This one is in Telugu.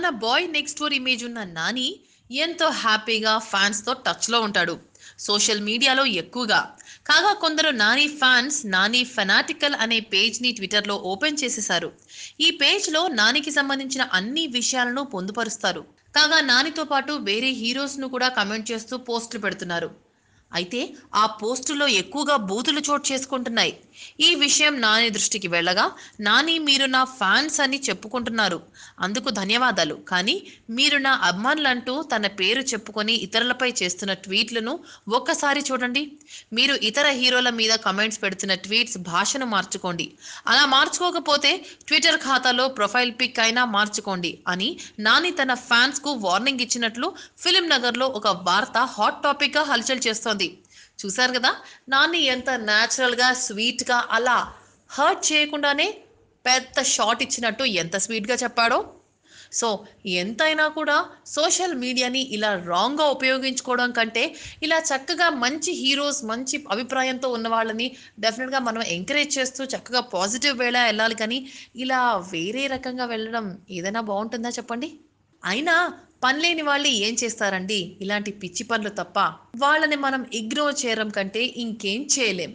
మన బాయ్ నెక్స్ట్ డోర్ ఇమేజ్ ఉన్న నాని ఎంతో హ్యాపీగా ఫ్యాన్స్తో టచ్లో ఉంటాడు. సోషల్ మీడియాలో ఎక్కువగా. కాగా కొందరు నాని ఫ్యాన్స్ నాని ఫెనాటికల్ అనే పేజ్ని ట్విట్టర్లో ఓపెన్ చేసేశారు. ఈ పేజ్లో నానికి సంబంధించిన అన్ని విషయాలను పొందుపరుస్తారు. కాగా నానితో పాటు వేరే హీరోస్ను కూడా కమెంట్ చేస్తూ పోస్టులు పెడుతున్నారు. అయితే ఆ పోస్టులో ఎక్కువగా బూతులు చోటు చేసుకుంటున్నాయి. ఈ విషయం నాని దృష్టికి వెళ్ళగా నాని మీరు నా ఫ్యాన్స్ అని చెప్పుకుంటున్నారు. అందుకు ధన్యవాదాలు. కానీ మీరు నా అభిమానులంటూ తన పేరు చెప్పుకొని ఇతరులపై చేస్తున్న ట్వీట్లను ఒక్కసారి చూడండి. మీరు ఇతర హీరోల మీద కమెంట్స్ పెడుతున్న ట్వీట్స్ భాషను మార్చుకోండి. అలా మార్చుకోకపోతే ట్విట్టర్ ఖాతాలో ప్రొఫైల్ పిక్ అయినా మార్చుకోండి అని నాని తన ఫ్యాన్స్కు వార్నింగ్ ఇచ్చినట్లు ఫిలిం నగర్లో ఒక వార్త హాట్ టాపిక్గా హల్చల్ చేస్తోంది. చూశారు కదా? నాని ఎంత న్యాచురల్గా స్వీట్గా అలా హర్ట్ చేయకుండానే పెద్ద షాట్ ఇచ్చినట్టు ఎంత స్వీట్గా చెప్పాడో? సో ఎంతైనా కూడా సోషల్ మీడియాని ఇలా రాంగ్గా ఉపయోగించుకోవడం కంటే ఇలా చక్కగా మంచి హీరోస్ మంచి అభిప్రాయంతో ఉన్న వాళ్ళని డెఫినెట్గా మనం ఎంకరేజ్ చేస్తూ చక్కగా పాజిటివ్ వేళ వెళ్ళాలి కానీ ఇలా వేరే రకంగా వెళ్ళడం ఏదైనా బాగుంటుందా చెప్పండి? అయినా పనిలేని వాళ్ళు ఏం చేస్తారండి? ఇలాంటి పిచ్చి పనులు తప్ప వాళ్ళని మనం ఇగ్నోర్ చేయడం కంటే ఇంకేం చేయలేం.